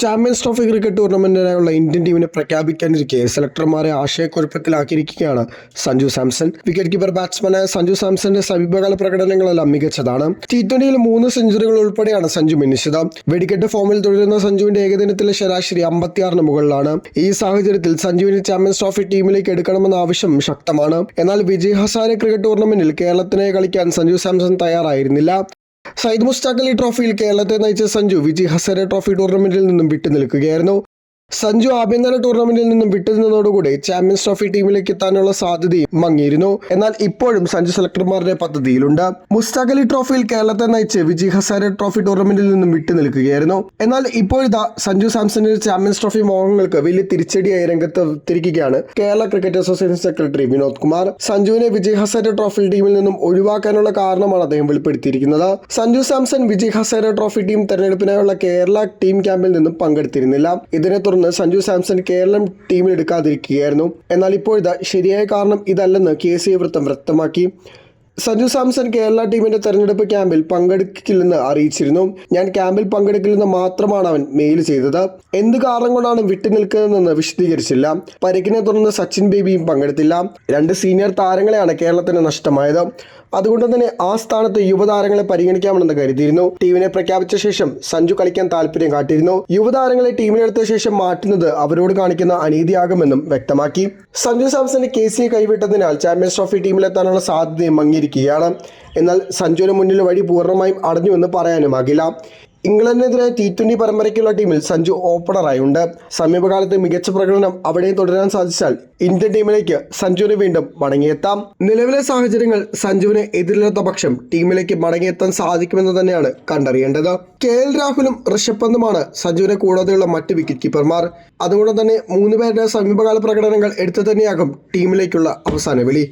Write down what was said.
Champions trophy cricket ടൂർണമെന്റിനായുള്ള Indian ടീമിനെ പ്രഖ്യാപിക്കാനിരിക്കെ സെലക്ടർമാരെ ആശയക്കുഴപ്പത്തിലാക്കിയിരിക്കുകയാണ് സഞ്ജു സാംസൺ. വിക്കറ്റ് കീപ്പർ ബാറ്റ്സ്മാനായ സഞ്ജു സാംസന്റെ സമീപകാല പ്രകടനങ്ങളെല്ലാം മികച്ചതാണ്. ടി ട്വന്റിയിൽ മൂന്ന് സെഞ്ചുറികൾ ഉൾപ്പെടെയാണ് സഞ്ജു മിന്നിച്ചത്. വെടിക്കെട്ട് ഫോമിൽ തുടരുന്ന സഞ്ജുവിന്റെ ഏകദിനത്തിലെ ശരാശരി അമ്പത്തിയാറിന് മുകളിലാണ്. ഈ സാഹചര്യത്തിൽ സഞ്ജുവിനെ ചാമ്പ്യൻസ് ട്രോഫി ടീമിലേക്ക് എടുക്കണമെന്ന ആവശ്യം ശക്തമാണ്. എന്നാൽ വിജയ് ഹസാരെ ക്രിക്കറ്റ് ടൂർണമെന്റിൽ കേരളത്തിനെ കളിക്കാൻ സഞ്ജു സാംസൺ തയ്യാറായിരുന്നില്ല. സയ്യിദ് മുസ്താഖ് അലി ട്രോഫിയിൽ കേരളത്തെ നയിച്ച സഞ്ജു വിജയ് ഹസരെ ട്രോഫി ടൂർണമെന്റിൽ നിന്നും വിട്ടുനിൽക്കുകയായിരുന്നു. സഞ്ജു ആഭ്യന്തര ടൂർണമെന്റിൽ നിന്നും വിട്ടുനിന്നതോടുകൂടി ചാമ്പ്യൻസ് ട്രോഫി ടീമിലേക്ക് എത്താനുള്ള സാധ്യതയും മങ്ങിയിരുന്നു. എന്നാൽ ഇപ്പോഴും സഞ്ജു സെലക്ടർമാരുടെ പദ്ധതിയിലുണ്ട്. മുസ്താഖ് അലി ട്രോഫിയിൽ കേരളത്തെ നയിച്ച് വിജയ് ഹസാര ട്രോഫി ടൂർണമെന്റിൽ നിന്നും വിട്ടുനിൽക്കുകയായിരുന്നു. എന്നാൽ ഇപ്പോഴിതാ സഞ്ജു സാംസന്റെ ചാമ്പ്യൻസ് ട്രോഫി മോഹങ്ങൾക്ക് വലിയ തിരിച്ചടിയായി രംഗത്ത് തിരിക്കുകയാണ് Kerala cricket association secretary Vinod Kumar. സഞ്ജുവിനെ വിജയ് ഹസാര ട്രോഫി ടീമിൽ നിന്നും ഒഴിവാക്കാനുള്ള കാരണമാണ് അദ്ദേഹം വെളിപ്പെടുത്തിയിരിക്കുന്നത്. സഞ്ജു സാംസൺ വിജയ് ഹസാര ട്രോഫി ടീം തെരഞ്ഞെടുപ്പിനായുള്ള കേരള ടീം ക്യാമ്പിൽ നിന്നും പങ്കെടുത്തിരുന്നില്ല. ഇതിനെ തുടർന്ന് സഞ്ജു സാംസൺ കേരളം ടീമിൽ എടുക്കാതിരിക്കുകയായിരുന്നു. എന്നാൽ ഇപ്പോഴത്തെ ശരിയായ കാരണം ഇതല്ലെന്ന് കെ സി വൃത്തം വ്യക്തമാക്കി. സഞ്ജു സാംസൺ കേരള ടീമിന്റെ തെരഞ്ഞെടുപ്പ് ക്യാമ്പിൽ പങ്കെടുക്കില്ലെന്ന് അറിയിച്ചിരുന്നു. ഞാൻ ക്യാമ്പിൽ പങ്കെടുക്കില്ലെന്ന് മാത്രമാണ് അവൻ മെയിൽ ചെയ്തത്. എന്ത് കാരണം കൊണ്ടാണ് വിട്ടുനിൽക്കുന്നതെന്ന് വിശദീകരിച്ചില്ല. പരിക്കിനെ തുടർന്ന് സച്ചിൻ ബേബിയും പങ്കെടുത്തില്ല. രണ്ട് സീനിയർ താരങ്ങളെയാണ് കേരളത്തിന് നഷ്ടമായത്. അതുകൊണ്ട് തന്നെ ആ സ്ഥാനത്ത് യുവതാരങ്ങളെ പരിഗണിക്കാമെന്ന് കരുതിയിരുന്നു. ടീമിനെ പ്രഖ്യാപിച്ച ശേഷം സഞ്ജു കളിക്കാൻ താല്പര്യം കാട്ടിയിരുന്നു. യുവതാരങ്ങളെ ടീമിലെടുത്ത ശേഷം മാറ്റുന്നത് അവരോട് കാണിക്കുന്ന അനീതിയാകുമെന്നും വ്യക്തമാക്കി. സഞ്ജു സാംസന്റെ കെ സിയെ കൈവിട്ടതിനാൽ ചാമ്പ്യൻസ് ട്രോഫി ടീമിലെത്താനുള്ള സാധ്യതയും മങ്ങിയിരിക്കുകയാണ് എന്നാൽ സഞ്ജുവിന് മുന്നിൽ വഴി പൂർണമായും അടഞ്ഞുവെന്ന് പറയാനുമാകില്ല ഇംഗ്ലണ്ടിനെതിരെ ടി ട്വന്റി പരമ്പരയ്ക്കുള്ള ടീമിൽ സഞ്ജു ഓപ്പണറായുണ്ട്. സമീപകാലത്ത് മികച്ച പ്രകടനം അവിടെ തുടരാൻ സാധിച്ചാൽ ഇന്ത്യൻ ടീമിലേക്ക് സഞ്ജുവിന് വീണ്ടും മടങ്ങിയെത്താം. നിലവിലെ സാഹചര്യങ്ങൾ സഞ്ജുവിന് എതിരില്ലാത്ത പക്ഷം ടീമിലേക്ക് മടങ്ങിയെത്താൻ സാധിക്കുമെന്ന് തന്നെയാണ് കണ്ടറിയേണ്ടത്. കെ എൽ രാഹുലും ഋഷഭ് പന്തുമാണ് സഞ്ജുവിനെ കൂടാതെയുള്ള മറ്റ് വിക്കറ്റ് കീപ്പർമാർ അതുകൊണ്ട് തന്നെ മൂന്ന് പേരുടെ സമീപകാല പ്രകടനങ്ങൾ എടുത്തു തന്നെയാകും ടീമിലേക്കുള്ള അവസാന വിളി.